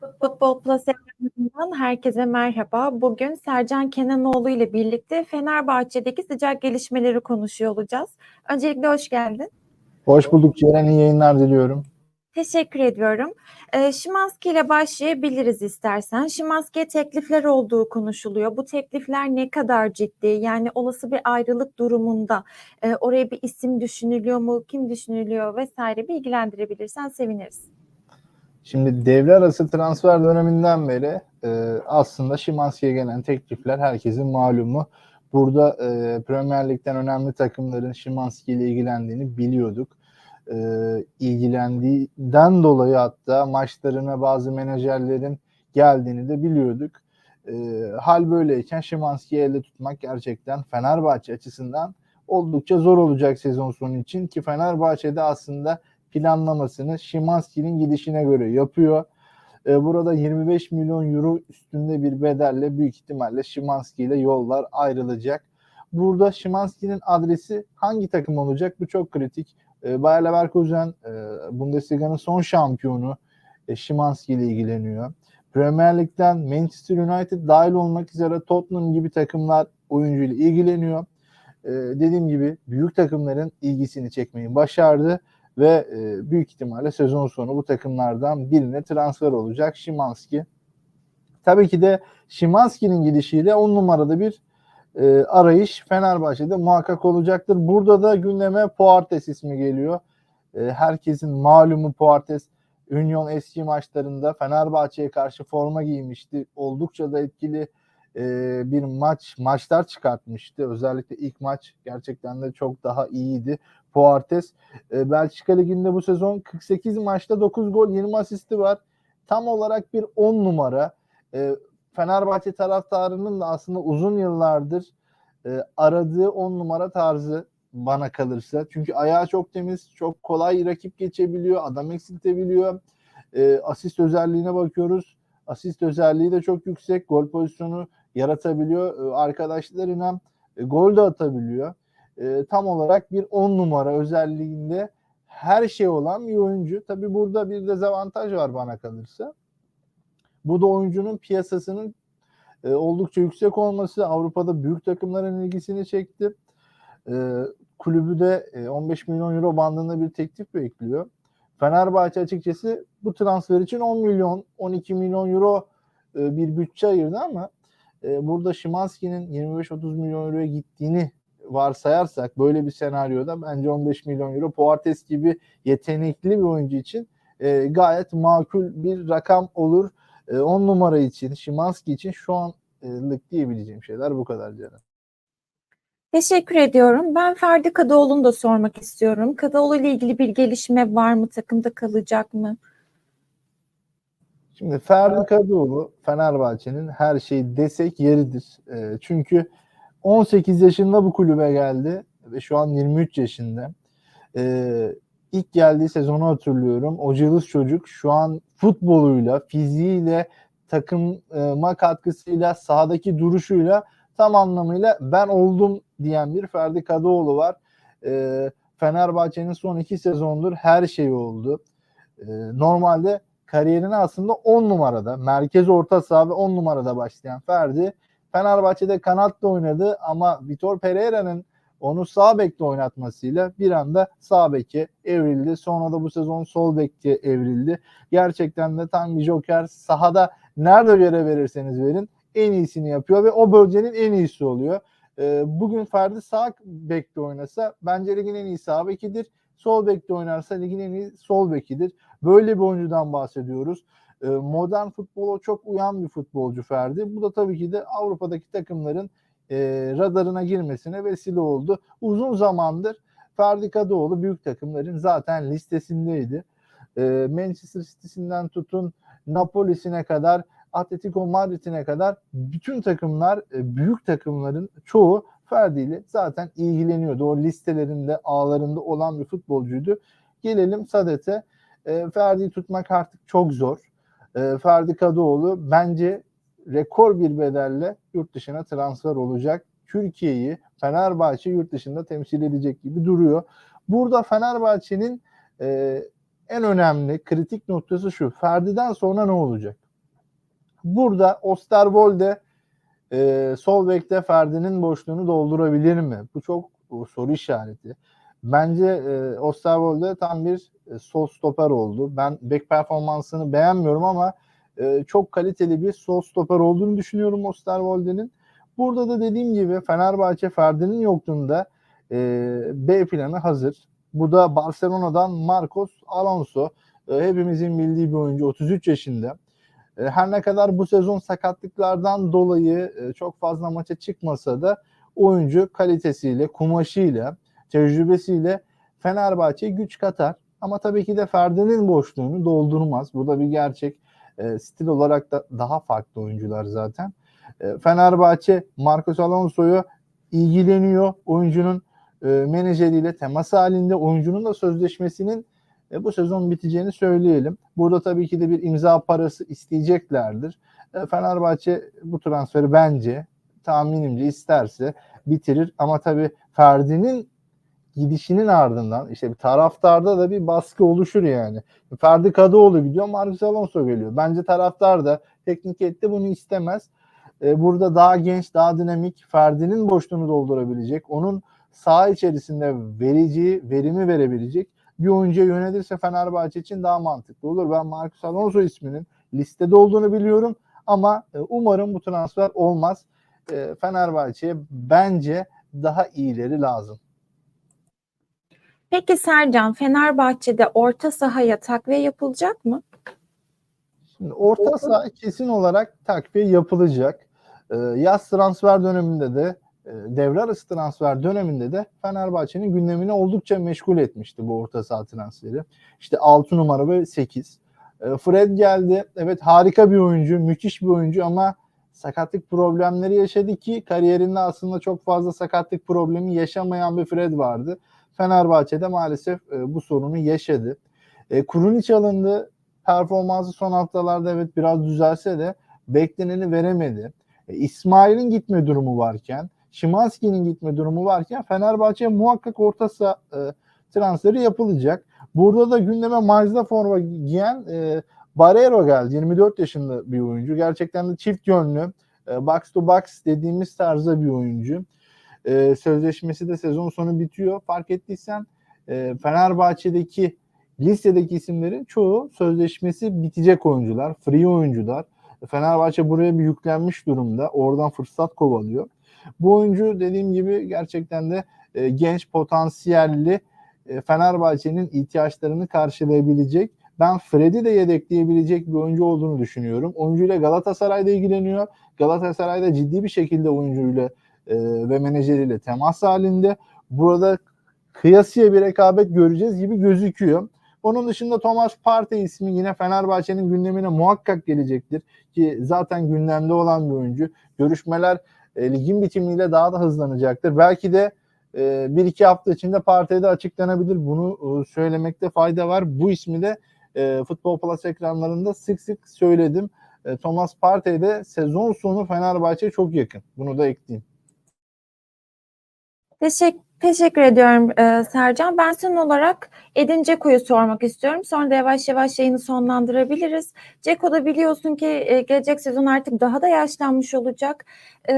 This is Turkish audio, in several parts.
Futbol Plus ekranından herkese merhaba. Bugün Sercan Kenanoğlu ile birlikte Fenerbahçe'deki sıcak gelişmeleri konuşuyor olacağız. Öncelikle hoş geldin. Hoş bulduk Ceren. İyi yayınlar diliyorum. Teşekkür ediyorum. Ee, Şimanski ile başlayabiliriz istersen. Şimanski'ye teklifler olduğu konuşuluyor. Bu teklifler ne kadar ciddi? Yani olası bir ayrılık durumunda e, oraya bir isim düşünülüyor mu? Kim düşünülüyor vesaire bilgilendirebilirsen seviniriz. Şimdi devre arası transfer döneminden beri e, aslında Şimanski'ye gelen teklifler herkesin malumu. Burada e, Premier Lig'den önemli takımların Şimanski ile ilgilendiğini biliyorduk. E, ilgilendiğinden dolayı hatta maçlarına bazı menajerlerin geldiğini de biliyorduk. E, hal böyleyken Şimanski'yi elde tutmak gerçekten Fenerbahçe açısından oldukça zor olacak sezon sonu için ki Fenerbahçe'de aslında planlamasını Şimanski'nin gidişine göre yapıyor. Ee, burada 25 milyon euro üstünde bir bedelle büyük ihtimalle Şimanski ile yollar ayrılacak. Burada Şimanski'nin adresi hangi takım olacak? Bu çok kritik. E, Bayer Leverkusen e, Bundesliga'nın son şampiyonu e, Şimanski ile ilgileniyor. Premier Lig'den Manchester United dahil olmak üzere Tottenham gibi takımlar oyuncuyla ilgileniyor. E, dediğim gibi büyük takımların ilgisini çekmeyi başardı ve e, büyük ihtimalle sezon sonu bu takımlardan birine transfer olacak Şimanski. Tabii ki de Şimanski'nin gidişiyle on numarada bir e, arayış Fenerbahçe'de muhakkak olacaktır. Burada da gündeme Poartes ismi geliyor. E, herkesin malumu Poartes Union eski maçlarında Fenerbahçe'ye karşı forma giymişti. Oldukça da etkili e, bir maç maçlar çıkartmıştı. Özellikle ilk maç gerçekten de çok daha iyiydi. Poartes e, Belçika Ligi'nde bu sezon 48 maçta 9 gol 20 asisti var. Tam olarak bir 10 numara. E, Fenerbahçe taraftarının da aslında uzun yıllardır e, aradığı 10 numara tarzı bana kalırsa. Çünkü ayağı çok temiz, çok kolay rakip geçebiliyor, adam eksiltebiliyor. E, asist özelliğine bakıyoruz. Asist özelliği de çok yüksek. Gol pozisyonu yaratabiliyor. E, arkadaşlarına e, gol de atabiliyor. E, tam olarak bir 10 numara özelliğinde her şey olan bir oyuncu. Tabi burada bir dezavantaj var bana kalırsa. Bu da oyuncunun piyasasının e, oldukça yüksek olması Avrupa'da büyük takımların ilgisini çekti. E, kulübü de e, 15 milyon euro bandında bir teklif bekliyor. Fenerbahçe açıkçası bu transfer için 10 milyon, 12 milyon euro e, bir bütçe ayırdı ama e, burada Şimanski'nin 25-30 milyon euroya gittiğini varsayarsak böyle bir senaryoda bence 15 milyon euro Poartes gibi yetenekli bir oyuncu için e, gayet makul bir rakam olur. 10 e, numara için, Şimanski için şu anlık diyebileceğim şeyler bu kadar Ceren. Teşekkür ediyorum. Ben Ferdi Kadıoğlu'nu da sormak istiyorum. Kadıoğlu ile ilgili bir gelişme var mı? Takımda kalacak mı? Şimdi Ferdi Kadıoğlu Fenerbahçe'nin her şey desek yeridir. E, çünkü 18 yaşında bu kulübe geldi ve şu an 23 yaşında. E, ilk geldiği sezonu hatırlıyorum. O cılız çocuk şu an futboluyla, fiziğiyle, takıma katkısıyla, sahadaki duruşuyla tam anlamıyla ben oldum diyen bir Ferdi Kadıoğlu var. E, Fenerbahçe'nin son iki sezondur her şey oldu. E, normalde kariyerini aslında 10 numarada, merkez orta saha ve 10 numarada başlayan Ferdi Fenerbahçe'de kanatla oynadı ama Vitor Pereira'nın onu sağ bekte oynatmasıyla bir anda sağ beke evrildi. Sonra da bu sezon sol bekte evrildi. Gerçekten de tam bir joker sahada nerede görev verirseniz verin en iyisini yapıyor ve o bölgenin en iyisi oluyor. Ee, bugün Ferdi sağ bekte oynasa bence ligin en iyi sağ bekidir. Sol bekte oynarsa ligin en iyi sol bekidir. Böyle bir oyuncudan bahsediyoruz. Ee, modern futbola çok uyan bir futbolcu Ferdi. Bu da tabii ki de Avrupa'daki takımların e, radarına girmesine vesile oldu. Uzun zamandır Ferdi Kadıoğlu büyük takımların zaten listesindeydi. E, Manchester City'sinden tutun Napoli'sine kadar Atletico Madrid'ine kadar bütün takımlar, e, büyük takımların çoğu Ferdi ile zaten ilgileniyordu. O listelerinde, ağlarında olan bir futbolcuydu. Gelelim Sadet'e. E, Ferdi'yi tutmak artık çok zor. E, Ferdi Kadıoğlu bence rekor bir bedelle yurt dışına transfer olacak. Türkiye'yi Fenerbahçe yurt dışında temsil edecek gibi duruyor. Burada Fenerbahçe'nin e, en önemli kritik noktası şu. Ferdi'den sonra ne olacak? Burada Osterwolde e, sol bekte Ferdi'nin boşluğunu doldurabilir mi? Bu çok e, soru işareti. Bence e, Osterwolde tam bir e, sol stoper oldu. Ben bek performansını beğenmiyorum ama e, çok kaliteli bir sol stoper olduğunu düşünüyorum Osterwolde'nin. Burada da dediğim gibi Fenerbahçe Ferdi'nin yokluğunda e, B planı hazır. Bu da Barcelona'dan Marcos Alonso. E, hepimizin bildiği bir oyuncu 33 yaşında. E, her ne kadar bu sezon sakatlıklardan dolayı e, çok fazla maça çıkmasa da oyuncu kalitesiyle, kumaşıyla, tecrübesiyle Fenerbahçe güç katar. Ama tabii ki de Ferdi'nin boşluğunu doldurmaz. Bu da bir gerçek. E, stil olarak da daha farklı oyuncular zaten. E, Fenerbahçe Marcos Alonso'yu ilgileniyor. Oyuncunun e, menajeriyle temas halinde. Oyuncunun da sözleşmesinin e, bu sezon biteceğini söyleyelim. Burada tabii ki de bir imza parası isteyeceklerdir. E, Fenerbahçe bu transferi bence tahminimce isterse bitirir. Ama tabii Ferdi'nin gidişinin ardından işte bir taraftarda da bir baskı oluşur yani. Ferdi Kadıoğlu gidiyor, Marcos Alonso geliyor. Bence taraftar da teknik heyette bunu istemez. Ee, burada daha genç, daha dinamik, Ferdi'nin boşluğunu doldurabilecek, onun saha içerisinde vereceği, verimi verebilecek bir oyuncuya yönelirse Fenerbahçe için daha mantıklı olur. Ben Marcos Alonso isminin listede olduğunu biliyorum ama e, umarım bu transfer olmaz. E, Fenerbahçe'ye bence daha iyileri lazım. Peki Sercan, Fenerbahçe'de orta sahaya takviye yapılacak mı? Şimdi orta saha kesin olarak takviye yapılacak. Ee, yaz transfer döneminde de e, devre arası transfer döneminde de Fenerbahçe'nin gündemini oldukça meşgul etmişti bu orta saha transferi. İşte 6 numara ve 8. Ee, Fred geldi. Evet harika bir oyuncu, müthiş bir oyuncu ama sakatlık problemleri yaşadı ki kariyerinde aslında çok fazla sakatlık problemi yaşamayan bir Fred vardı. Fenerbahçe'de maalesef e, bu sorunu yaşadı. E, Kurunic alındı. Performansı son haftalarda evet biraz düzelse de bekleneni veremedi. E, İsmail'in gitme durumu varken, Şimanski'nin gitme durumu varken Fenerbahçe muhakkak orta saha e, transferi yapılacak. Burada da gündeme Majda forma giyen e, Barreiro geldi. 24 yaşında bir oyuncu. Gerçekten de çift yönlü. E, box to box dediğimiz tarzda bir oyuncu. E, sözleşmesi de sezon sonu bitiyor. Fark ettiysen e, Fenerbahçe'deki listedeki isimlerin çoğu sözleşmesi bitecek oyuncular. Free oyuncular. Fenerbahçe buraya bir yüklenmiş durumda. Oradan fırsat kovalıyor. Bu oyuncu dediğim gibi gerçekten de e, genç potansiyelli e, Fenerbahçe'nin ihtiyaçlarını karşılayabilecek. Ben Fred'i de yedekleyebilecek bir oyuncu olduğunu düşünüyorum. Oyuncuyla Galatasaray'da ilgileniyor. Galatasaray'da ciddi bir şekilde oyuncuyla e, ve menajeriyle temas halinde. Burada kıyasıya bir rekabet göreceğiz gibi gözüküyor. Onun dışında Thomas Partey ismi yine Fenerbahçe'nin gündemine muhakkak gelecektir. Ki zaten gündemde olan bir oyuncu. Görüşmeler e, ligin bitimiyle daha da hızlanacaktır. Belki de e, bir iki hafta içinde Partey'de açıklanabilir. Bunu e, söylemekte fayda var. Bu ismi de e, Futbol Plus ekranlarında sık sık söyledim. E, Thomas Partey de sezon sonu Fenerbahçe'ye çok yakın. Bunu da ekleyeyim. Teşekkür, teşekkür ediyorum e, Sercan. Ben son olarak Edin Ceko'yu sormak istiyorum. Sonra da yavaş yavaş yayını sonlandırabiliriz. Ceko da biliyorsun ki e, gelecek sezon artık daha da yaşlanmış olacak. E,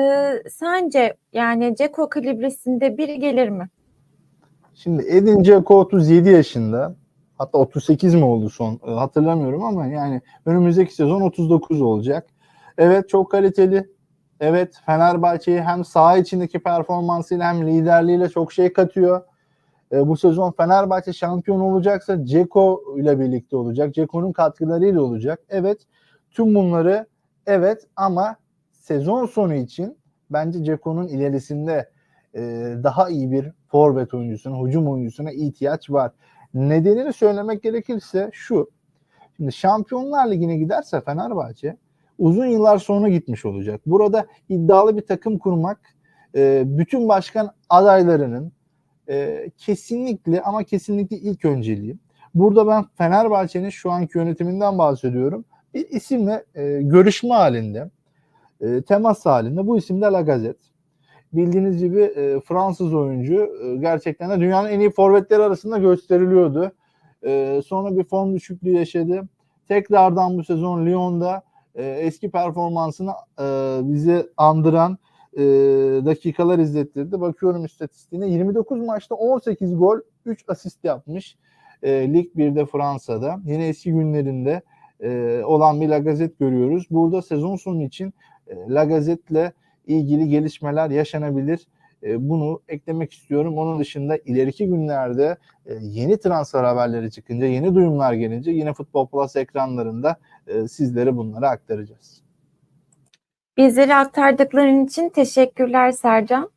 sence yani Ceko kalibresinde biri gelir mi? Şimdi Edin Dzeko 37 yaşında. Hatta 38 mi oldu son e, hatırlamıyorum ama yani önümüzdeki sezon 39 olacak. Evet çok kaliteli. Evet Fenerbahçe'yi hem saha içindeki performansıyla hem liderliğiyle çok şey katıyor. E, bu sezon Fenerbahçe şampiyon olacaksa Ceko ile birlikte olacak. Ceko'nun katkılarıyla olacak. Evet tüm bunları evet ama sezon sonu için bence Ceko'nun ilerisinde e, daha iyi bir forvet oyuncusuna, hücum oyuncusuna ihtiyaç var. Nedenini söylemek gerekirse şu. Şimdi Şampiyonlar Ligi'ne giderse Fenerbahçe uzun yıllar sonra gitmiş olacak. Burada iddialı bir takım kurmak e, bütün başkan adaylarının e, kesinlikle ama kesinlikle ilk önceliği. Burada ben Fenerbahçe'nin şu anki yönetiminden bahsediyorum. Bir isimle e, görüşme halinde, e, temas halinde. Bu isim de Lacazette. Bildiğiniz gibi e, Fransız oyuncu e, gerçekten de dünyanın en iyi forvetleri arasında gösteriliyordu. E, sonra bir form düşüklüğü yaşadı. Tekrardan bu sezon Lyon'da e, eski performansını e, bize andıran e, dakikalar izlettirdi. Bakıyorum istatistiğine 29 maçta 18 gol, 3 asist yapmış. E, Lig 1'de Fransa'da. Yine eski günlerinde e, olan bir Lagazet görüyoruz. Burada sezon sonu için e, Lagazet'le ilgili gelişmeler yaşanabilir. E, bunu eklemek istiyorum. Onun dışında ileriki günlerde e, yeni transfer haberleri çıkınca, yeni duyumlar gelince yine Futbol Plus ekranlarında e, sizlere bunları aktaracağız. Bizlere aktardıkların için teşekkürler Sercan.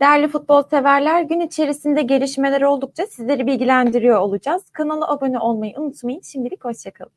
Değerli futbol severler gün içerisinde gelişmeler oldukça sizleri bilgilendiriyor olacağız. Kanala abone olmayı unutmayın. Şimdilik hoşçakalın.